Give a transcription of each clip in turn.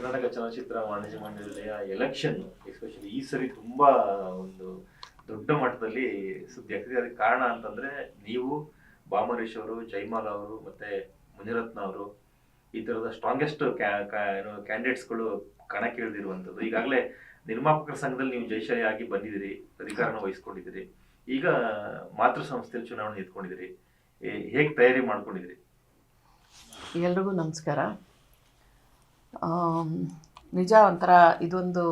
ಕರ್ನಾಟಕ ಚಲನಚಿತ್ರ ವಾಣಿಜ್ಯ ಮಂಡಳಿಯ ಎಲೆಕ್ಷನ್ ಎಸ್ಪೆಷಲಿ ಈ ಸರಿ ತುಂಬಾ ಒಂದು ದೊಡ್ಡ ಮಟ್ಟದಲ್ಲಿ ಸುದ್ದಿ ಆಗ್ತಿದೆ. ಅದಕ್ಕೆ ಕಾರಣ ಅಂತಂದ್ರೆ ನೀವು ಬಾಮರೇಶ್ ಅವರು ಜೈಮಾಲ್ ಅವರು ಮತ್ತೆ ಮುನಿರತ್ನ ಅವರು ಈ ತರದ ಸ್ಟ್ರಾಂಗೆಸ್ಟ್ ಕ್ಯಾಂಡಿಡೇಟ್ಸ್ಗಳು ಕಣಕ್ಕೆ ಇಳಿದಿರುವಂಥದ್ದು ಈಗಾಗಲೇ ನಿರ್ಮಾಪಕರ ಸಂಘದಲ್ಲಿ ನೀವು ಜಯಶಾಲಿ ಆಗಿ ಬಂದಿದ್ದೀರಿ, ಅಧಿಕಾರನ ವಹಿಸ್ಕೊಂಡಿದ್ದೀರಿ. ಈಗ ಮಾತೃ ಸಂಸ್ಥೆಯಲ್ಲಿ ಚುನಾವಣೆ ಏ, ಹೇಗೆ ತಯಾರಿ ಮಾಡ್ಕೊಂಡಿದ್ದೀರಿ? ಎಲ್ರಿಗೂ ನಮಸ್ಕಾರ. ನಿಜ ಒಂಥರ ಇದೊಂದು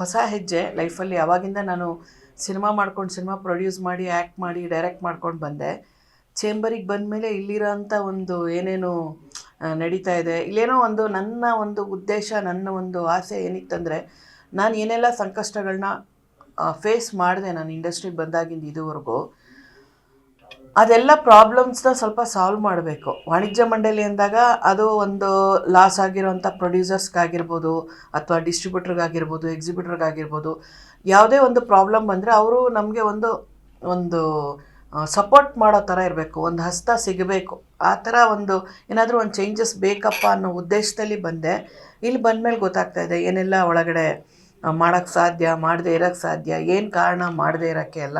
ಹೊಸ ಹೆಜ್ಜೆ ಲೈಫಲ್ಲಿ. ಅವಾಗಿಂದ ನಾನು ಸಿನಿಮಾ ಮಾಡ್ಕೊಂಡು ಸಿನಿಮಾ ಪ್ರೊಡ್ಯೂಸ್ ಮಾಡಿ ಆ್ಯಕ್ಟ್ ಮಾಡಿ, ಡೈರೆಕ್ಟ್ ಮಾಡ್ಕೊಂಡು ಬಂದೆ. ಚೇಂಬರಿಗೆ ಬಂದಮೇಲೆ ಇಲ್ಲಿರೋಂಥ ಒಂದು ಏನೇನು ನಡೀತಾ ಇದೆ. ಇಲ್ಲೇನೋ ಒಂದು ನನ್ನ ಒಂದು ಉದ್ದೇಶ, ನನ್ನ ಒಂದು ಆಸೆ ಏನಿತ್ತಂದರೆ, ನಾನು ಏನೆಲ್ಲ ಸಂಕಷ್ಟಗಳನ್ನ ಫೇಸ್ ಮಾಡಿದೆ ನಾನು ಇಂಡಸ್ಟ್ರಿಗೆ ಬಂದಾಗಿಂದ ಇದುವರೆಗೂ. ಅದೆಲ್ಲ ಪ್ರಾಬ್ಲಮ್ಸ್ನ ಸ್ವಲ್ಪ ಸಾಲ್ವ್ ಮಾಡಬೇಕು. ವಾಣಿಜ್ಯ ಮಂಡಳಿ ಅಂದಾಗ ಅದು ಒಂದು ಲಾಸ್ ಆಗಿರೋಂಥ ಪ್ರೊಡ್ಯೂಸರ್ಸ್ಗಾಗಿರ್ಬೋದು ಅಥವಾ ಡಿಸ್ಟ್ರಿಬ್ಯೂಟರ್ಗಾಗಿರ್ಬೋದು ಎಕ್ಸಿಬ್ಯೂಟರ್ಗಾಗಿರ್ಬೋದು ಯಾವುದೇ ಒಂದು ಪ್ರಾಬ್ಲಮ್ ಬಂದರೆ ಅವರು ನಮಗೆ ಒಂದು ಒಂದು ಸಪೋರ್ಟ್ ಮಾಡೋ ಥರ ಇರಬೇಕು. ಒಂದು ಹಸ್ತ ಸಿಗಬೇಕು. ಆ ಥರ ಒಂದು ಏನಾದರೂ ಒಂದು ಚೇಂಜಸ್ ಬೇಕಪ್ಪ ಅನ್ನೋ ಉದ್ದೇಶದಲ್ಲಿ ಬಂದೆ. ಇಲ್ಲಿ ಬಂದಮೇಲೆ ಗೊತ್ತಾಗ್ತಾ ಇದೆ, ಏನೆಲ್ಲ ಒಳಗಡೆ ಮಾಡೋಕ್ಕೆ ಸಾಧ್ಯ, ಮಾಡದೇ ಇರೋಕ್ಕೆ ಸಾಧ್ಯ, ಏನು ಕಾರಣ ಮಾಡದೇ ಇರೋಕ್ಕೆ ಎಲ್ಲ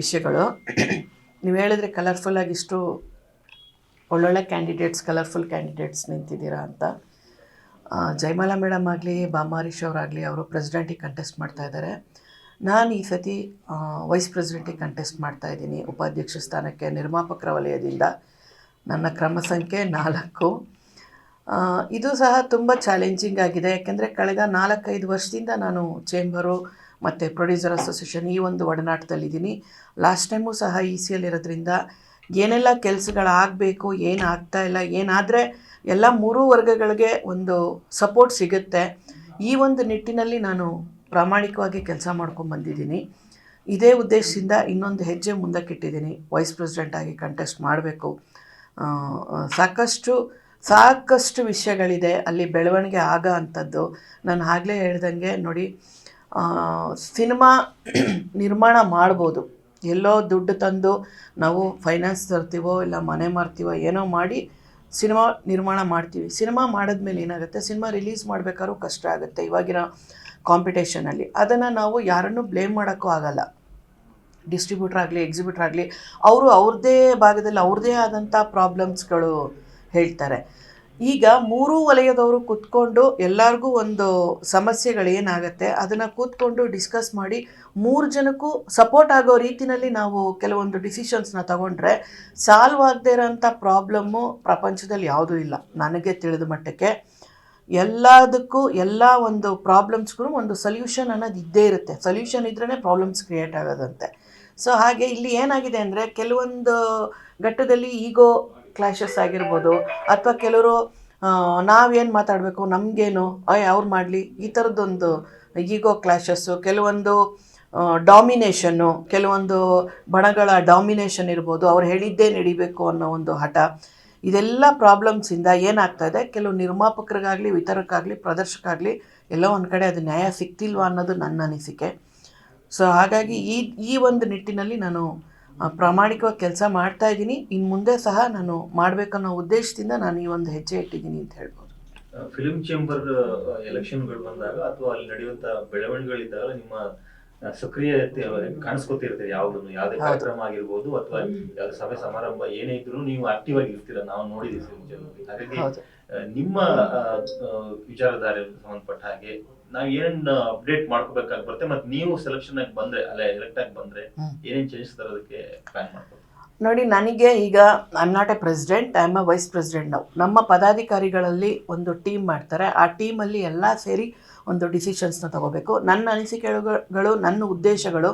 ವಿಷಯಗಳು. ನೀವು ಹೇಳಿದ್ರೆ ಕಲರ್ಫುಲ್ಲಾಗಿ ಇಷ್ಟು ಒಳ್ಳೊಳ್ಳೆ ಕ್ಯಾಂಡಿಡೇಟ್ಸ್ ಕಲರ್ಫುಲ್ ಕ್ಯಾಂಡಿಡೇಟ್ಸ್ ನಿಂತಿದ್ದೀರಾ ಅಂತ. ಜಯಮಾಲಾ ಮೇಡಮ್ ಆಗಲಿ ಬಾಮಾರೀಶ್ ಅವರಾಗಲಿ, ಅವರು ಪ್ರೆಸಿಡೆಂಟಿಗೆ ಕಂಟೆಸ್ಟ್ ಮಾಡ್ತಾ ಇದ್ದಾರೆ ನಾನು ಈ ಸತಿ ವೈಸ್ ಪ್ರೆಸಿಡೆಂಟಿಗೆ ಕಂಟೆಸ್ಟ್ ಮಾಡ್ತಾ ಇದ್ದೀನಿ. ಉಪಾಧ್ಯಕ್ಷ ಸ್ಥಾನಕ್ಕೆ ನಿರ್ಮಾಪಕರ ವಲಯದಿಂದ. ನನ್ನ ಕ್ರಮ ಸಂಖ್ಯೆ ನಾಲ್ಕು. ಇದು ಸಹ ತುಂಬ ಚಾಲೆಂಜಿಂಗ್ ಆಗಿದೆ. ಯಾಕೆಂದರೆ, ಕಳೆದ ನಾಲ್ಕೈದು ವರ್ಷದಿಂದ ನಾನು ಚೇಂಬರು ಮತ್ತು ಪ್ರೊಡ್ಯೂಸರ್ ಅಸೋಸಿಯೇಷನ್ ಈ ಒಂದು ಒಡನಾಟದಲ್ಲಿದ್ದೀನಿ. ಲಾಸ್ಟ್ ಟೈಮು ಸಹ ಇ ಸಿ ಇರೋದ್ರಿಂದ ಏನೆಲ್ಲ ಕೆಲಸಗಳಾಗಬೇಕು ಏನು ಆಗ್ತಾ ಇಲ್ಲ, ಏನಾದರೆ ಎಲ್ಲ ಮೂರೂ ವರ್ಗಗಳಿಗೆ ಒಂದು ಸಪೋರ್ಟ್ ಸಿಗುತ್ತೆ. ಈ ಒಂದು ನಿಟ್ಟಿನಲ್ಲಿ ನಾನು ಪ್ರಾಮಾಣಿಕವಾಗಿ ಕೆಲಸ ಮಾಡ್ಕೊಂಡು ಬಂದಿದ್ದೀನಿ. ಇದೇ ಉದ್ದೇಶದಿಂದ ಇನ್ನೊಂದು ಹೆಜ್ಜೆ ಮುಂದಕ್ಕಿಟ್ಟಿದ್ದೀನಿ. ವೈಸ್ ಪ್ರೆಸಿಡೆಂಟ್ ಆಗಿ ಕಂಟೆಸ್ಟ್ ಮಾಡಬೇಕು. ಸಾಕಷ್ಟು ಸಾಕಷ್ಟು ವಿಷಯಗಳಿದೆ. ಅಲ್ಲಿ ಬೆಳವಣಿಗೆ ಆಗ ಅಂಥದ್ದು ನಾನು ಆಗಲೇ ಹೇಳ್ದಂಗೆ ನೋಡಿ ಸಿನಿಮಾ ನಿರ್ಮಾಣ ಮಾಡ್ಬೋದು. ಎಲ್ಲೋ ದುಡ್ಡು ತಂದು ನಾವು ಫೈನಾನ್ಸ್ ತರ್ತೀವೋ ಇಲ್ಲ ಮನೆ ಮಾರ್ತೀವೋ ಏನೋ ಮಾಡಿ ಸಿನಿಮಾ ನಿರ್ಮಾಣ ಮಾಡ್ತೀವಿ. ಸಿನಿಮಾ ಮಾಡಿದ್ಮೇಲೆ ಏನಾಗುತ್ತೆ? ಸಿನಿಮಾ ರಿಲೀಸ್ ಮಾಡಬೇಕಾದ್ರೂ ಕಷ್ಟ ಆಗುತ್ತೆ ಇವಾಗಿನ ಕಾಂಪಿಟೇಷನಲ್ಲಿ ಅದನ್ನು ನಾವು ಯಾರನ್ನೂ ಬ್ಲೇಮ್ ಮಾಡೋಕ್ಕೂ ಆಗಲ್ಲ. ಡಿಸ್ಟ್ರಿಬ್ಯೂಟರ್ ಆಗಲಿ ಎಕ್ಸಿಬ್ಯೂಟ್ರ್ ಆಗಲಿ, ಅವರು ಅವ್ರದ್ದೇ ಭಾಗದಲ್ಲಿ ಅವ್ರದ್ದೇ ಆದಂಥ ಪ್ರಾಬ್ಲಮ್ಸ್ಗಳು ಹೇಳ್ತಾರೆ. ಈಗ ಮೂರೂ ವಲಯದವರು ಕೂತ್ಕೊಂಡು ಎಲ್ಲರಿಗೂ ಒಂದು ಸಮಸ್ಯೆಗಳು ಏನಾಗುತ್ತೆ ಅದನ್ನು ಕೂತ್ಕೊಂಡು ಡಿಸ್ಕಸ್ ಮಾಡಿ ಮೂರು ಜನಕ್ಕೂ ಸಪೋರ್ಟ್ ಆಗೋ ರೀತಿಯಲ್ಲಿ ನಾವು ಕೆಲವೊಂದು ಡಿಸಿಷನ್ಸ್ನ ತಗೊಂಡ್ರೆ ಸಾಲ್ವ್ ಆಗದೇ ಇರೋಂಥ ಪ್ರಾಬ್ಲಮ್ಮು ಪ್ರಪಂಚದಲ್ಲಿ ಯಾವುದೂ ಇಲ್ಲ, ನನಗೆ ತಿಳಿದ ಮಟ್ಟಕ್ಕೆ. ಎಲ್ಲದಕ್ಕೂ ಎಲ್ಲ ಒಂದು ಪ್ರಾಬ್ಲಮ್ಸ್ಗೂ ಒಂದು ಸೊಲ್ಯೂಷನ್ ಅನ್ನೋದು ಇದ್ದೇ ಇರುತ್ತೆ, ಸೊಲ್ಯೂಷನ್ ಇದ್ರೇ ಪ್ರಾಬ್ಲಮ್ಸ್ ಕ್ರಿಯೇಟ್ ಆಗೋದಂತೆ. ಸೊ ಹಾಗೆ ಇಲ್ಲಿ ಏನಾಗಿದೆ ಅಂದರೆ ಕೆಲವೊಂದು ಘಟ್ಟದಲ್ಲಿ ಈಗೋ ಕ್ಲಾಶಸ್ ಆಗಿರ್ಬೋದು ಅಥವಾ ಕೆಲವರು ನಾವೇನು ಮಾತಾಡಬೇಕು, ನಮಗೇನು ಅಯ್ಯ ಅವ್ರು ಮಾಡಲಿ, ಈ ಥರದ್ದೊಂದು ಈಗೋ ಕ್ಲಾಶಸ್ಸು ಕೆಲವೊಂದು ಡಾಮಿನೇಷನ್ನು ಕೆಲವೊಂದು ಬಣಗಳ ಡಾಮಿನೇಷನ್ ಇರ್ಬೋದು, ಅವ್ರು ಹೇಳಿದ್ದೇ ನಡಿಬೇಕು ಅನ್ನೋ ಒಂದು ಹಠ. ಇದೆಲ್ಲ ಪ್ರಾಬ್ಲಮ್ಸಿಂದ ಏನಾಗ್ತಾ ಇದೆ, ಕೆಲವು ನಿರ್ಮಾಪಕರಿಗಾಗಲಿ, ವಿತರಕ್ಕಾಗಲಿ ಪ್ರದರ್ಶಕಾಗಲಿ ಎಲ್ಲೋ ಒಂದು ಕಡೆ ಅದು ನ್ಯಾಯ ಸಿಕ್ತಿಲ್ವಾ ಅನ್ನೋದು ನನ್ನ ಅನಿಸಿಕೆ. ಸೊ ಹಾಗಾಗಿ ಈ ಈ ಒಂದು ನಿಟ್ಟಿನಲ್ಲಿ ನಾನು ಪ್ರಾಮಾಣಿಕವಾಗಿ ಕೆಲಸ ಮಾಡ್ತಾ ಇದ್ದೀನಿ. ಇನ್ನು ಮುಂದೆ ಸಹ ನಾನು ಮಾಡಬೇಕನ್ನೋ ಉದ್ದೇಶದಿಂದ ನಾನು ಈ ಒಂದು ಹೆಜ್ಜೆ ಇಟ್ಟಿದ್ದೀನಿ ಅಂತ ಹೇಳ್ಬೋದು. ಫಿಲ್ಮ್ ಚೇಂಬರ್ ಎಲೆಕ್ಷನ್ಗಳು ಬಂದಾಗ ಅಥವಾ ಅಲ್ಲಿ ನಡೆಯುವಂತ ಬೆಳವಣಿಗೆಗಳಿದ್ದಾಗ ನಿಮ್ಮ ಸಕ್ರಿಯ ಸಕ್ರಿಯತೆ ಕಾಣಿಸ್ಕೊತಿರ್ತೀರಿ ಯಾವ್ದನ್ನು. ಯಾವ್ದೇ. ಕಾರ್ಯಕ್ರಮ ಆಗಿರ್ಬೋದು ಅಥವಾ ಯಾವ್ದೇ ಸಭೆ ಸಮಾರಂಭ ಏನೇ ಇದ್ರು ನೀವು ಆಕ್ಟಿವ್ ಆಗಿ ಇರ್ತೀರ ನಾವು ನೋಡಿದೀವಿ ಹಾಗಾಗಿ ನಿಮ್ಮ ವಿಚಾರಧಾರೆ ಸಂಬಂಧಪಟ್ಟ ಹಾಗೆ ನಾವ್ ಏನ್ ಅಪ್ಡೇಟ್ ಮಾಡ್ಕೋಬೇಕಾಗಿ ಬರುತ್ತೆ ಮತ್ತೆ ನೀವು ಸೆಲೆಕ್ಷನ್ ಆಗಿ ಬಂದ್ರೆ ಅಲ್ಲೇ ಎಲೆಕ್ಟ್ ಆಗಿ ಬಂದ್ರೆ. ಏನೇನ್ ಚೇಂಜಸ್ ತರೋದಕ್ಕೆ ಪ್ಲಾನ್ ಮಾಡ್ಬೋದು ನೋಡಿ ನನಗೆ ಈಗ I am not a president I am a vice president ನಾವು ನಮ್ಮ ಪದಾಧಿಕಾರಿಗಳಲ್ಲಿ ಒಂದು ಟೀಮ್ ಮಾಡ್ತಾರೆ. ಆ ಟೀಮಲ್ಲಿ ಎಲ್ಲ ಸೇರಿ ಒಂದು ಡಿಸಿಷನ್ಸ್ನ ತಗೋಬೇಕು. ನನ್ನ ಅನಿಸಿಕೆಗಳು ನನ್ನ ಉದ್ದೇಶಗಳು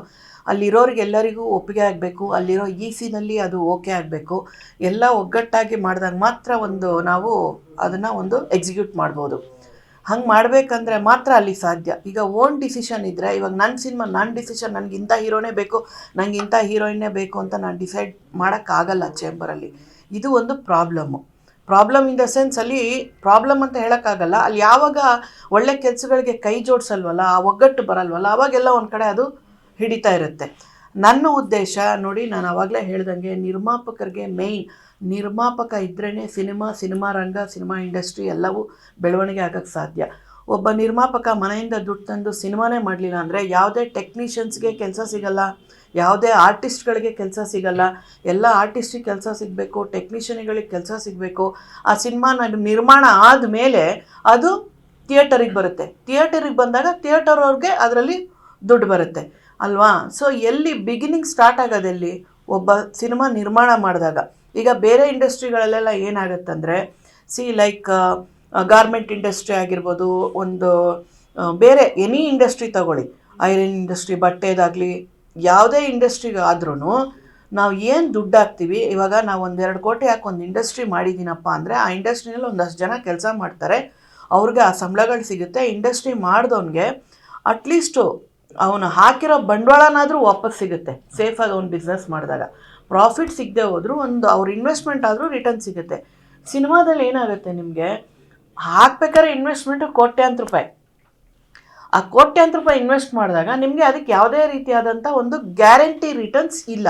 ಅಲ್ಲಿರೋರಿಗೆಲ್ಲರಿಗೂ ಒಪ್ಪಿಗೆ ಆಗಬೇಕು, ಅಲ್ಲಿರೋ ಇ ಸಿನಲ್ಲಿ ಅದು ಓಕೆ ಆಗಬೇಕು, ಎಲ್ಲ ಒಗ್ಗಟ್ಟಾಗಿ ಮಾಡಿದಾಗ ಮಾತ್ರ ಒಂದು ನಾವು ಅದನ್ನು ಒಂದು ಎಕ್ಸಿಕ್ಯೂಟ್ ಮಾಡ್ಬೋದು. ಹಂಗೆ ಮಾಡಬೇಕಂದ್ರೆ ಮಾತ್ರ ಅಲ್ಲಿ ಸಾಧ್ಯ. ಈಗ ಓನ್ ಡಿಸಿಷನ್ ಇದ್ದರೆ ಇವಾಗ ನನ್ನ ಸಿನಿಮಾ ನನ್ನ ಡಿಸಿಷನ್ ನನಗೆ ಇಂಥ ಹೀರೋನೇ ಬೇಕು ನನಗೆ ಇಂಥ ಹೀರೋಯಿನ್ನೇ ಬೇಕು ಅಂತ ನಾನು ಡಿಸೈಡ್ ಮಾಡೋಕ್ಕಾಗಲ್ಲ ಚೇಂಬರಲ್ಲಿ ಇದು ಒಂದು problem problem in the sense ಅಲ್ಲಿ ಪ್ರಾಬ್ಲಮ್ ಅಂತ ಹೇಳೋಕ್ಕಾಗಲ್ಲ. ಅಲ್ಲಿ ಯಾವಾಗ ಒಳ್ಳೆ ಕೆಲಸಗಳಿಗೆ ಕೈ ಜೋಡಿಸಲ್ವಲ್ಲ, ಆ ಒಗ್ಗಟ್ಟು ಬರಲ್ವಲ್ಲ, ಅವಾಗೆಲ್ಲ ಒಂದು ಕಡೆ ಅದು ಹಿಡಿತಾ ಇರುತ್ತೆ. ನನ್ನ ಉದ್ದೇಶ ನೋಡಿ ನಾನು ಆವಾಗಲೇ ಹೇಳ್ದಂಗೆ ನಿರ್ಮಾಪಕರಿಗೆ ಮೇಯ್ನ್ ನಿರ್ಮಾಪಕ ಇದ್ರೇ ಸಿನಿಮಾ ಸಿನಿಮಾ ರಂಗ, ಸಿನಿಮಾ ಇಂಡಸ್ಟ್ರಿ ಎಲ್ಲವೂ ಬೆಳವಣಿಗೆ ಆಗೋಕ್ಕೆ ಸಾಧ್ಯ. ಒಬ್ಬ ನಿರ್ಮಾಪಕ ಮನೆಯಿಂದ ದುಡ್ಡು ತಂದು ಸಿನಿಮಾನೇ ಮಾಡಲಿಲ್ಲ ಅಂದರೆ ಯಾವುದೇ ಟೆಕ್ನಿಷಿಯನ್ಸ್ಗೆ ಕೆಲಸ ಸಿಗಲ್ಲ, ಯಾವುದೇ ಆರ್ಟಿಸ್ಟ್ಗಳಿಗೆ ಕೆಲಸ ಸಿಗಲ್ಲ, ಎಲ್ಲ ಆರ್ಟಿಸ್ಟಿಗೆ ಕೆಲಸ ಸಿಗಬೇಕು ಟೆಕ್ನಿಷಿಯನ್ಗಳಿಗೆ ಕೆಲಸ ಸಿಗಬೇಕು. ಆ ಸಿನಿಮಾ ನಿರ್ಮಾಣ ಆದಮೇಲೆ ಅದು ಥಿಯೇಟರಿಗೆ ಬರುತ್ತೆ. ಥಿಯೇಟರಿಗೆ ಬಂದಾಗ ಥಿಯೇಟರ್ ಅವ್ರಿಗೆ ಅದರಲ್ಲಿ ದುಡ್ಡು ಬರುತ್ತೆ. ಅಲ್ವಾ? ಸೊ ಎಲ್ಲಿ ಬಿಗಿನಿಂಗ್ ಸ್ಟಾರ್ಟ್ ಆಗೋದೆಲ್ಲಿ ಒಬ್ಬ ಸಿನಿಮಾ ನಿರ್ಮಾಣ ಮಾಡಿದಾಗ. ಈಗ ಬೇರೆ ಇಂಡಸ್ಟ್ರಿಗಳಲ್ಲೆಲ್ಲ ಏನಾಗುತ್ತಂದರೆ ಸಿ ಲೈಕ್ ಗಾರ್ಮೆಂಟ್ ಇಂಡಸ್ಟ್ರಿ ಆಗಿರ್ಬೋದು, ಒಂದು ಬೇರೆ ಎನಿ ಇಂಡಸ್ಟ್ರಿ ತಗೊಳ್ಳಿ. ಐರನ್ ಇಂಡಸ್ಟ್ರಿ ಬಟ್ಟೆದಾಗಲಿ, ಯಾವುದೇ ಇಂಡಸ್ಟ್ರಿಗಾದ್ರೂ ನಾವು ಏನು ದುಡ್ಡು ಹಾಕ್ತೀವಿ, ಇವಾಗ ನಾವು ಒಂದೆರಡು ಕೋಟಿ ಹಾಕಿ ಒಂದು ಇಂಡಸ್ಟ್ರಿ ಮಾಡಿದ್ದೀನಪ್ಪ ಅಂದರೆ, ಆ ಇಂಡಸ್ಟ್ರಿನಲ್ಲಿ ಒಂದಷ್ಟು ಜನ ಕೆಲಸ ಮಾಡ್ತಾರೆ. ಅವ್ರಿಗೆ ಆ ಸಂಬಳಗಳು ಸಿಗುತ್ತೆ ಇಂಡಸ್ಟ್ರಿ ಮಾಡಿದವನಿಗೆ ಅಟ್ಲೀಸ್ಟು ಅವನು ಹಾಕಿರೋ ಬಂಡವಾಳನಾದರೂ ವಾಪಸ್ ಸಿಗುತ್ತೆ. ಸೇಫಾಗಿ ಅವ್ನು ಬಿಸ್ನೆಸ್ ಮಾಡಿದಾಗ. ಪ್ರಾಫಿಟ್ ಸಿಗದೆ ಹೋದರೂ ಒಂದು ಅವ್ರ ಇನ್ವೆಸ್ಟ್ಮೆಂಟ್ ಆದರೂ ರಿಟರ್ನ್ ಸಿಗುತ್ತೆ. ಸಿನಿಮಾದಲ್ಲಿ ಏನಾಗುತ್ತೆ ನಿಮಗೆ? ಹಾಕ್ಬೇಕಾದ್ರೆ ಇನ್ವೆಸ್ಟ್ಮೆಂಟು ಕೋಟ್ಯಾಂತ ರೂಪಾಯಿ. ಆ ಕೋಟ್ಯಾಂತ ರೂಪಾಯಿ ಇನ್ವೆಸ್ಟ್ ಮಾಡಿದಾಗ ನಿಮಗೆ ಅದಕ್ಕೆ ಯಾವುದೇ ರೀತಿಯಾದಂಥ ಒಂದು ಗ್ಯಾರಂಟಿ ರಿಟರ್ನ್ಸ್ ಇಲ್ಲ.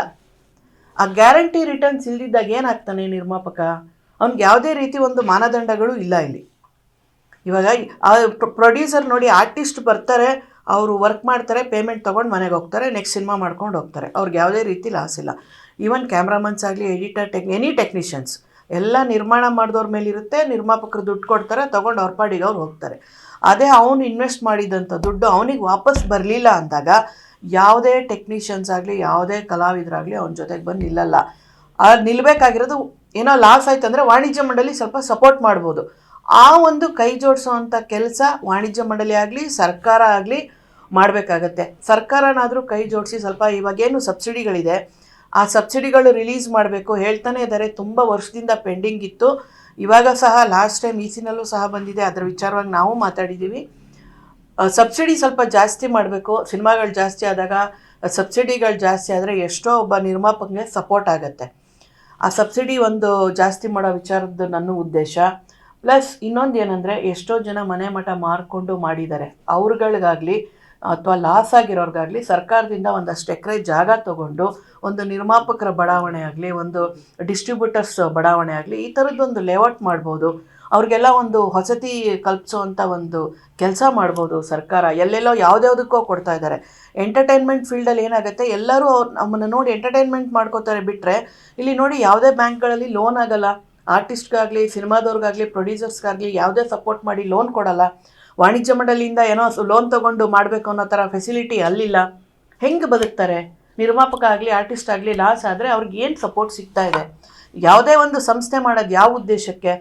ಆ ಗ್ಯಾರಂಟಿ ರಿಟರ್ನ್ಸ್ ಇಲ್ದಿದ್ದಾಗ ಏನಾಗ್ತಾನೆ ನಿರ್ಮಾಪಕ? ಅವ್ನಿಗೆ ಯಾವುದೇ ರೀತಿ ಒಂದು ಮಾನದಂಡಗಳು ಇಲ್ಲ ಇಲ್ಲಿ. ಇವಾಗ, ಆ ಪ್ರೊಡ್ಯೂಸರ್ ನೋಡಿ ಆರ್ಟಿಸ್ಟ್ ಬರ್ತಾರೆ ಅವರು ವರ್ಕ್ ಮಾಡ್ತಾರೆ ಪೇಮೆಂಟ್ ತೊಗೊಂಡು ಮನೆಗೆ ಹೋಗ್ತಾರೆ ನೆಕ್ಸ್ಟ್ ಸಿನಿಮಾ ಮಾಡ್ಕೊಂಡು ಹೋಗ್ತಾರೆ. ಅವ್ರಿಗೆ ಯಾವುದೇ ರೀತಿ ಲಾಸ್ ಇಲ್ಲ. ಈವನ್ ಕ್ಯಾಮ್ರಾಮನ್ಸ್ ಆಗಲಿ ಎಡಿಟರ್ ಟೆಕ್ ಎನಿ ಟೆಕ್ನಿಷಿಯನ್ಸ್ ಎಲ್ಲ ನಿರ್ಮಾಣ ಮಾಡಿದವ್ರ ಮೇಲೆ ಇರುತ್ತೆ, ನಿರ್ಮಾಪಕರು ದುಡ್ಡು ಕೊಡ್ತಾರೆ, ತೊಗೊಂಡು ಅವ್ರ ಪಾಡಿಗೆ ಅವ್ರು ಹೋಗ್ತಾರೆ. ಅದೇ ಅವನು ಇನ್ವೆಸ್ಟ್ ಮಾಡಿದಂಥ ದುಡ್ಡು ಅವನಿಗೆ ವಾಪಸ್ ಬರಲಿಲ್ಲ ಅಂದಾಗ, ಯಾವುದೇ ಟೆಕ್ನಿಷಿಯನ್ಸ್ ಆಗಲಿ, ಯಾವುದೇ ಕಲಾವಿದರಾಗಲಿ ಅವನ ಜೊತೆಗೆ ಬಂದು ನಿಲ್ಲಲ್ಲ. ಅದು ನಿಲ್ಲಬೇಕಾಗಿರೋದು ಏನೋ ಲಾಸ್ ಆಯ್ತು ಅಂದರೆ ವಾಣಿಜ್ಯ ಮಂಡಳಿ ಸ್ವಲ್ಪ ಸಪೋರ್ಟ್ ಮಾಡ್ಬೋದು. ಆ ಒಂದು ಕೈ ಜೋಡಿಸೋವಂಥ ಕೆಲಸ ವಾಣಿಜ್ಯ ಮಂಡಳಿ ಆಗಲಿ, ಸರ್ಕಾರ ಆಗಲಿ ಮಾಡಬೇಕಾಗತ್ತೆ. ಸರ್ಕಾರನಾದರೂ ಕೈ ಜೋಡಿಸಿ ಸ್ವಲ್ಪ ಇವಾಗೇನು ಸಬ್ಸಿಡಿಗಳಿದೆ, ಆ ಸಬ್ಸಿಡಿಗಳು ರಿಲೀಸ್ ಮಾಡಬೇಕು ಹೇಳ್ತಾನೆ ಇದ್ದಾರೆ. ತುಂಬ ವರ್ಷದಿಂದ ಪೆಂಡಿಂಗ್ ಇತ್ತು. ಇವಾಗ ಸಹ ಲಾಸ್ಟ್ ಟೈಮ್ ಈ ಸಿನಲ್ಲೂ ಸಹ ಬಂದಿದೆ. ಅದರ ವಿಚಾರವಾಗಿ ನಾವು ಮಾತಾಡಿದ್ದೀವಿ. ಸಬ್ಸಿಡಿ ಸ್ವಲ್ಪ ಜಾಸ್ತಿ ಮಾಡಬೇಕು. ಸಿನಿಮಾಗಳು ಜಾಸ್ತಿ ಆದಾಗ, ಸಬ್ಸಿಡಿಗಳು ಜಾಸ್ತಿ ಆದರೆ ಎಷ್ಟೋ ಒಬ್ಬ ನಿರ್ಮಾಪಕನಿಗೆ ಸಪೋರ್ಟ್ ಆಗುತ್ತೆ. ಆ ಸಬ್ಸಿಡಿ ಒಂದು ಜಾಸ್ತಿ ಮಾಡೋ ವಿಚಾರದ್ದು ನನ್ನ ಉದ್ದೇಶ. ಪ್ಲಸ್ ಇನ್ನೊಂದು ಏನಂದರೆ ಎಷ್ಟೋ ಜನ ಮನೆ ಮಠ ಮಾರ್ಕೊಂಡು ಮಾಡಿದ್ದಾರೆ. ಅವ್ರುಗಳಿಗಾಗಲಿ ಅಥವಾ ಲಾಸ್ ಆಗಿರೋರ್ಗಾಗಲಿ ಸರ್ಕಾರದಿಂದ ಒಂದಷ್ಟು ಎಕರೆ ಜಾಗ ತಗೊಂಡು ಒಂದು ನಿರ್ಮಾಪಕರ ಬಡಾವಣೆ ಆಗಲಿ, ಒಂದು ಡಿಸ್ಟ್ರಿಬ್ಯೂಟರ್ಸ್ ಬಡಾವಣೆ ಆಗಲಿ, ಈ ಥರದ್ದೊಂದು ಲೇಔಟ್ ಮಾಡ್ಬೋದು. ಅವ್ರಿಗೆಲ್ಲ ಒಂದು ವಸತಿ ಕಲ್ಪಿಸೋವಂಥ ಒಂದು ಕೆಲಸ ಮಾಡ್ಬೋದು ಸರ್ಕಾರ. ಎಲ್ಲೆಲ್ಲೋ ಯಾವುದ್ಯಾವುದಕ್ಕೋ ಕೊಡ್ತಾ ಇದ್ದಾರೆ. ಎಂಟರ್ಟೈನ್ಮೆಂಟ್ ಫೀಲ್ಡಲ್ಲಿ ಏನಾಗುತ್ತೆ, ಎಲ್ಲರೂ ಅವ್ರು ನಮ್ಮನ್ನು ನೋಡಿ ಎಂಟರ್ಟೈನ್ಮೆಂಟ್ ಮಾಡ್ಕೋತಾರೆ ಬಿಟ್ಟರೆ ಇಲ್ಲಿ ನೋಡಿ ಯಾವುದೇ ಬ್ಯಾಂಕ್ಗಳಲ್ಲಿ ಲೋನ್ ಆಗಲ್ಲ. ಆರ್ಟಿಸ್ಟ್ಗಾಗಲಿ ಸಿನಿಮಾದವ್ರಿಗಾಗಲಿ ಪ್ರೊಡ್ಯೂಸರ್ಸ್ಗಾಗಲಿ ಯಾವುದೇ ಸಪೋರ್ಟ್ ಮಾಡಿ ಲೋನ್ ಕೊಡಲ್ಲ. ವಾಣಿಜ್ಯ ಮಂಡಳಿಯಿಂದ ಏನೋ ಲೋನ್ ತಗೊಂಡು ಮಾಡಬೇಕು ಅನ್ನೋ ಥರ ಫೆಸಿಲಿಟಿ ಅಲ್ಲಿಲ್ಲ. ಹೆಂಗೆ ಬದುಕ್ತಾರೆ? ನಿರ್ಮಾಪಕ ಆಗಲಿ ಆರ್ಟಿಸ್ಟ್ ಆಗಲಿ, ಲಾಸ್ ಆದರೆ ಅವ್ರಿಗೆ ಏನು ಸಪೋರ್ಟ್ ಸಿಗ್ತಾ ಇದೆ? ಯಾವುದೇ ಒಂದು ಸಂಸ್ಥೆ ಮಾಡೋದು ಯಾವ ಉದ್ದೇಶಕ್ಕೆ?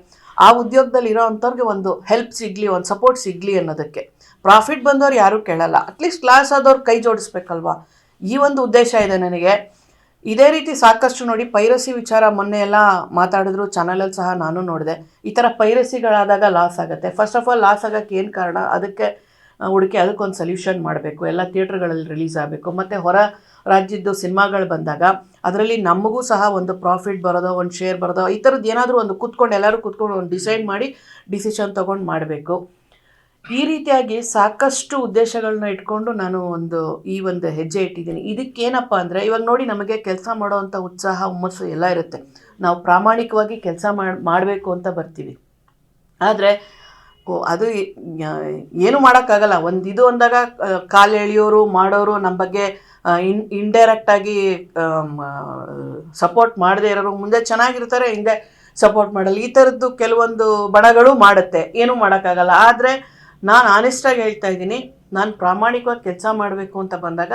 ಆ ಉದ್ಯೋಗದಲ್ಲಿ ಇರೋ ಅಂಥವ್ರಿಗೆ ಒಂದು ಹೆಲ್ಪ್ ಸಿಗಲಿ, ಒಂದು ಸಪೋರ್ಟ್ ಸಿಗಲಿ ಅನ್ನೋದಕ್ಕೆ. ಪ್ರಾಫಿಟ್ ಬಂದವ್ರು ಯಾರೂ ಕೇಳಲ್ಲ. ಅಟ್ಲೀಸ್ಟ್ ಲಾಸ್ ಆದವ್ರು ಕೈ ಜೋಡಿಸ್ಬೇಕಲ್ವಾ? ಈ ಒಂದು ಉದ್ದೇಶ ಇದೆ ನನಗೆ. ಇದೇ ರೀತಿ ಸಾಕಷ್ಟು ನೋಡಿ ಪೈರಸಿ ವಿಚಾರ ಮೊನ್ನೆ ಎಲ್ಲ ಮಾತಾಡಿದ್ರು ಚಾನಲಲ್ಲಿ ಸಹ ನಾನು ನೋಡಿದೆ. ಈ ಥರ ಪೈರಸಿಗಳಾದಾಗ ಲಾಸ್ ಆಗುತ್ತೆ. ಫಸ್ಟ್ ಆಫ್ ಆಲ್ ಲಾಸ್ ಆಗೋಕ್ಕೆ ಏನು ಕಾರಣ? ಅದಕ್ಕೆ ಹುಡುಕಿ ಅದಕ್ಕೊಂದು ಸೊಲ್ಯೂಷನ್ ಮಾಡಬೇಕು. ಎಲ್ಲ ಥಿಯೇಟ್ರ್ಗಳಲ್ಲಿ ರಿಲೀಸ್ ಆಗಬೇಕು. ಮತ್ತು ಹೊರ ರಾಜ್ಯದ್ದು ಸಿನಿಮಾಗಳು ಬಂದಾಗ, ಅದರಲ್ಲಿ ನಮಗೂ ಸಹ ಒಂದು ಪ್ರಾಫಿಟ್ ಬರೋದೋ, ಒಂದು ಶೇರ್ ಬರೋದೋ, ಈ ಥರದ್ದು ಏನಾದರೂ ಒಂದು ಕೂತ್ಕೊಂಡು, ಎಲ್ಲರೂ ಕೂತ್ಕೊಂಡು ಒಂದು ಡಿಸೈಡ್ ಮಾಡಿ ಡಿಸಿಷನ್ ತೊಗೊಂಡು ಮಾಡಬೇಕು. ಈ ರೀತಿಯಾಗಿ ಸಾಕಷ್ಟು ಉದ್ದೇಶಗಳನ್ನ ಇಟ್ಕೊಂಡು ನಾನು ಒಂದು ಈ ಒಂದು ಹೆಜ್ಜೆ ಇಟ್ಟಿದ್ದೀನಿ. ಇದಕ್ಕೇನಪ್ಪ ಅಂದರೆ, ಇವಾಗ ನೋಡಿ ನಮಗೆ ಕೆಲಸ ಮಾಡೋವಂಥ ಉತ್ಸಾಹ, ಹುಮ್ಮಸ್ಸು ಎಲ್ಲ ಇರುತ್ತೆ. ನಾವು ಪ್ರಾಮಾಣಿಕವಾಗಿ ಕೆಲಸ ಮಾಡಬೇಕು ಅಂತ ಬರ್ತೀವಿ. ಆದರೆ ಅದು ಏನು ಮಾಡೋಕ್ಕಾಗಲ್ಲ. ಒಂದು ಇದು ಅಂದಾಗ ಕಾಲು ಎಳೆಯೋರು, ಮಾಡೋರು ನಮ್ಮ ಬಗ್ಗೆ ಇನ್ ಇಂಡೈರೆಕ್ಟಾಗಿ ಸಪೋರ್ಟ್ ಮಾಡದೇ ಇರೋರು ಮುಂದೆ ಚೆನ್ನಾಗಿರ್ತಾರೆ, ಹಿಂದೆ ಸಪೋರ್ಟ್ ಮಾಡಲ್ಲ. ಈ ಥರದ್ದು ಕೆಲವೊಂದು ಬಣಗಳು ಮಾಡುತ್ತೆ. ಏನೂ ಮಾಡೋಕ್ಕಾಗಲ್ಲ. ಆದರೆ ನಾನು ಆನೆಸ್ಟಾಗಿ ಹೇಳ್ತಾ ಇದ್ದೀನಿ, ನಾನು ಪ್ರಾಮಾಣಿಕವಾಗಿ ಕೆಲಸ ಮಾಡಬೇಕು ಅಂತ ಬಂದಾಗ,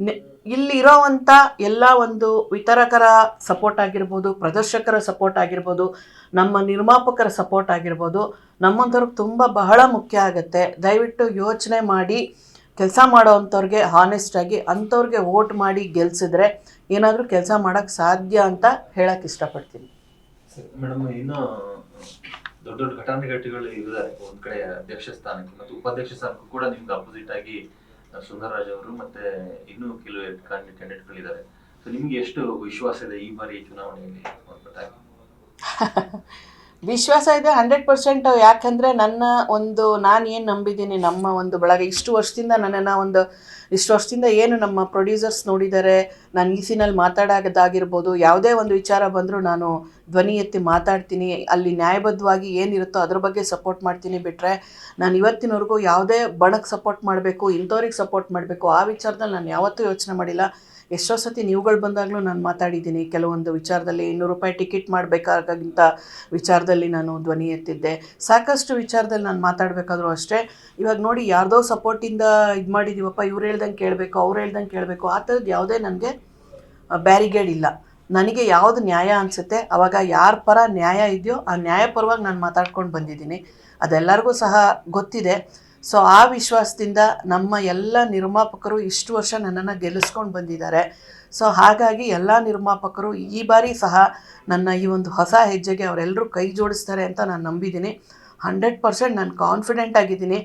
ನೆ- ಇಲ್ಲಿ ಇರೋವಂಥ ಎಲ್ಲ ಒಂದು ವಿತರಕರ ಸಪೋರ್ಟ್ ಆಗಿರ್ಬೋದು, ಪ್ರದರ್ಶಕರ ಸಪೋರ್ಟ್ ಆಗಿರ್ಬೋದು, ನಮ್ಮ ನಿರ್ಮಾಪಕರ ಸಪೋರ್ಟ್ ಆಗಿರ್ಬೋದು ನಮ್ಮಂಥವ್ರಿಗೆ ತುಂಬ ಬಹಳ ಮುಖ್ಯ ಆಗುತ್ತೆ. ದಯವಿಟ್ಟು ಯೋಚನೆ ಮಾಡಿ ಕೆಲಸ ಮಾಡೋವಂಥವ್ರಿಗೆ ಹಾನೆಸ್ಟಾಗಿ ಅಂಥವ್ರಿಗೆ ವೋಟ್ ಮಾಡಿ ಗೆಲ್ಸಿದ್ರೆ ಏನಾದರೂ ಕೆಲಸ ಮಾಡೋಕ್ಕೆ ಸಾಧ್ಯ ಅಂತ ಹೇಳಕ್ಕೆ ಇಷ್ಟಪಡ್ತೀನಿ. ಮೇಡಮ್ ದೊಡ್ಡ ದೊಡ್ಡ ಘಟಾನುಘಟಿಗಳು ಇದ್ದಾರೆ ಒಂದ್ ಕಡೆ ಅಧ್ಯಕ್ಷ ಸ್ಥಾನಕ್ಕೆ ಮತ್ತು ಉಪಾಧ್ಯಕ್ಷ ಸ್ಥಾನಕ್ಕೂ ಕೂಡ ನಿಮ್ಗೆ ಅಪೋಸಿಟ್ ಆಗಿ ಸುಂದರರಾಜ್ ಅವರು ಮತ್ತೆ ಇನ್ನೂ ಕೆಲವು ಕ್ಯಾಂಡಿಡೇಟ್ಗಳಿದ್ದಾರೆ ಸೊ ನಿಮ್ಗೆ ಎಷ್ಟು ವಿಶ್ವಾಸ ಇದೆ ಈ ಬಾರಿ ಚುನಾವಣೆಯಲ್ಲಿ? ವಿಶ್ವಾಸ ಇದೆ ಹಂಡ್ರೆಡ್ ಪರ್ಸೆಂಟ್. ಯಾಕಂದರೆ ನನ್ನ ಒಂದು, ನಾನು ಏನು ನಂಬಿದ್ದೀನಿ, ನಮ್ಮ ಒಂದು ಬಳಗ ಇಷ್ಟು ವರ್ಷದಿಂದ ನನ್ನನ್ನು ಒಂದು, ಇಷ್ಟು ವರ್ಷದಿಂದ ಏನು ನಮ್ಮ ಪ್ರೊಡ್ಯೂಸರ್ಸ್ ನೋಡಿದ್ದಾರೆ ನಾನು ಈ ಸೀನಲ್ಲಿ ಮಾತಾಡೋದಾಗಿರ್ಬೋದು, ಯಾವುದೇ ಒಂದು ವಿಚಾರ ಬಂದರೂ ನಾನು ಧ್ವನಿ ಎತ್ತಿ ಮಾತಾಡ್ತೀನಿ, ಅಲ್ಲಿ ನ್ಯಾಯಬದ್ಧವಾಗಿ ಏನಿರುತ್ತೋ ಅದ್ರ ಬಗ್ಗೆ ಸಪೋರ್ಟ್ ಮಾಡ್ತೀನಿ ಬಿಟ್ಟರೆ ನಾನು ಇವತ್ತಿನವರೆಗೂ ಯಾವುದೇ ಬಣಕ್ಕೆ ಸಪೋರ್ಟ್ ಮಾಡಬೇಕು, ಇಂಥವ್ರಿಗೆ ಸಪೋರ್ಟ್ ಮಾಡಬೇಕು, ಆ ವಿಚಾರದಲ್ಲಿ ನಾನು ಯಾವತ್ತೂ ಯೋಚನೆ ಮಾಡಿಲ್ಲ. ಎಷ್ಟೋ ಸತಿ ನೀವುಗಳು ಬಂದಾಗಲೂ ನಾನು ಮಾತಾಡಿದ್ದೀನಿ, ಕೆಲವೊಂದು ವಿಚಾರದಲ್ಲಿ ಇನ್ನೂರು ರೂಪಾಯಿ ಟಿಕೆಟ್ ಮಾಡಬೇಕಾಗಿಂತ ವಿಚಾರದಲ್ಲಿ ನಾನು ಧ್ವನಿ ಎತ್ತಿದ್ದೆ. ಸಾಕಷ್ಟು ವಿಚಾರದಲ್ಲಿ ನಾನು ಮಾತಾಡಬೇಕಾದ್ರೂ ಅಷ್ಟೇ, ಇವಾಗ ನೋಡಿ ಯಾರ್ದೋ ಸಪೋರ್ಟಿಂದ ಇದು ಮಾಡಿದ್ದೀವಪ್ಪ ಇವ್ರು ಹೇಳ್ದಂಗೆ ಕೇಳಬೇಕು, ಅವ್ರು ಹೇಳ್ದಂಗೆ ಕೇಳಬೇಕು, ಆ ಥರದ್ದು ಯಾವುದೇ ನನಗೆ ಬ್ಯಾರಿಗೇಡ್ ಇಲ್ಲ ನನಗೆ ಯಾವುದು ನ್ಯಾಯ ಅನಿಸುತ್ತೆ, ಅವಾಗ ಯಾರ ಪರ ನ್ಯಾಯ ಇದೆಯೋ ಆ ನ್ಯಾಯ ಪರವಾಗಿ ನಾನು ಮಾತಾಡ್ಕೊಂಡು ಬಂದಿದ್ದೀನಿ. ಅದೆಲ್ಲರಿಗೂ ಸಹ ಗೊತ್ತಿದೆ. ಸೊ ಆ ವಿಶ್ವಾಸದಿಂದ ನಮ್ಮ ಎಲ್ಲ ನಿರ್ಮಾಪಕರು ಇಷ್ಟು ವರ್ಷ ನನ್ನನ್ನು ಗೆಲ್ಲಿಸ್ಕೊಂಡು ಬಂದಿದ್ದಾರೆ. ಸೊ ಹಾಗಾಗಿ ಎಲ್ಲ ನಿರ್ಮಾಪಕರು ಈ ಬಾರಿ ಸಹ ನನ್ನ ಈ ಒಂದು ಹೊಸ ಹೆಜ್ಜೆಗೆ ಅವರೆಲ್ಲರೂ ಕೈ ಜೋಡಿಸ್ತಾರೆ ಅಂತ ನಾನು ನಂಬಿದ್ದೀನಿ. ಹಂಡ್ರೆಡ್ ಪರ್ಸೆಂಟ್ ನಾನು ಕಾನ್ಫಿಡೆಂಟ್ ಆಗಿದ್ದೀನಿ.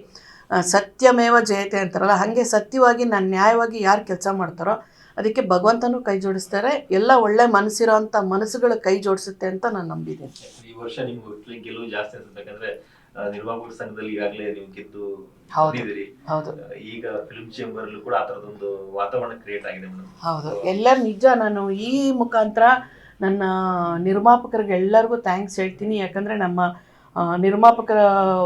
ಸತ್ಯಮೇವ ಜಯತೆ ಅಂತಾರಲ್ಲ, ಹಾಗೆ ಸತ್ಯವಾಗಿ ನಾನು ನ್ಯಾಯವಾಗಿ ಯಾರು ಕೆಲಸ ಮಾಡ್ತಾರೋ ಅದಕ್ಕೆ ಭಗವಂತನೂ ಕೈ ಜೋಡಿಸ್ತಾರೆ. ಎಲ್ಲ ಒಳ್ಳೆ ಮನಸ್ಸಿರೋ ಅಂತ ಮನಸ್ಸುಗಳು ಕೈ ಜೋಡಿಸುತ್ತೆ ಅಂತ ನಾನು ನಂಬಿದ್ದೀನಿ ಈ ವರ್ಷ ನಿಮ್ಗೆ ಗೆಲುವು ಜಾಸ್ತಿ ಅನ್ಸುತ್ತೆ. ಯಾಕಂದ್ರೆ ಆ, ಸಂಘದಲ್ಲಿ ಈಗಾಗಲೇ ನೀವು ಗೆದ್ದು ಹೌದು. ಹೌದು. ಈಗ ಫಿಲ್ಮ್ ಚೇಂಬರ್ ಕೂಡ ಆ ತರದೊಂದು ವಾತಾವರಣ ಕ್ರಿಯೇಟ್ ಆಗಿದೆ ಮೇಡಮ್. ಹೌದು. ಎಲ್ಲರೂ ನಿಜ. ನಾನು ಈ ಮುಖಾಂತರ ನನ್ನ ನಿರ್ಮಾಪಕರಿಗೆ ಎಲ್ಲರಿಗೂ ಥ್ಯಾಂಕ್ಸ್ ಹೇಳ್ತೀನಿ. ಯಾಕಂದರೆ ನಮ್ಮ ನಿರ್ಮಾಪಕರ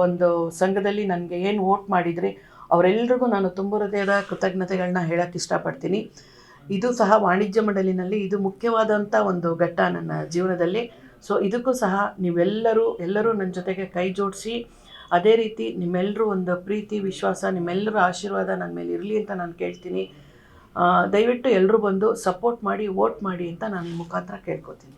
ಒಂದು ಸಂಘದಲ್ಲಿ ನನಗೆ ಏನು ವೋಟ್ ಮಾಡಿದ್ರಿ ಅವರೆಲ್ಲರಿಗೂ ನಾನು ತುಂಬ ಹೃದಯದ ಕೃತಜ್ಞತೆಗಳನ್ನ ಹೇಳೋಕ್ಕೆ ಇಷ್ಟಪಡ್ತೀನಿ. ಇದು ಸಹ ವಾಣಿಜ್ಯ ಮಂಡಳಿನಲ್ಲಿ ಇದು ಮುಖ್ಯವಾದಂಥ ಒಂದು ಘಟ್ಟ ನನ್ನ ಜೀವನದಲ್ಲಿ. ಸೊ ಇದಕ್ಕೂ ಸಹ ನೀವೆಲ್ಲರೂ, ಎಲ್ಲರೂ ನನ್ನ ಜೊತೆಗೆ ಕೈ ಜೋಡಿಸಿ, ಅದೇ ರೀತಿ ನಿಮ್ಮೆಲ್ಲರೂ ಒಂದು ಪ್ರೀತಿ, ವಿಶ್ವಾಸ, ನಿಮ್ಮೆಲ್ಲರ ಆಶೀರ್ವಾದ ನನ್ನ ಮೇಲೆ ಇರಲಿ ಅಂತ ನಾನು ಕೇಳ್ತೀನಿ. ದಯವಿಟ್ಟು ಎಲ್ಲರೂ ಬಂದು ಸಪೋರ್ಟ್ ಮಾಡಿ ವೋಟ್ ಮಾಡಿ ಅಂತ ನಾನು ಮುಖಾಂತರ ಕೇಳ್ಕೊತೀನಿ.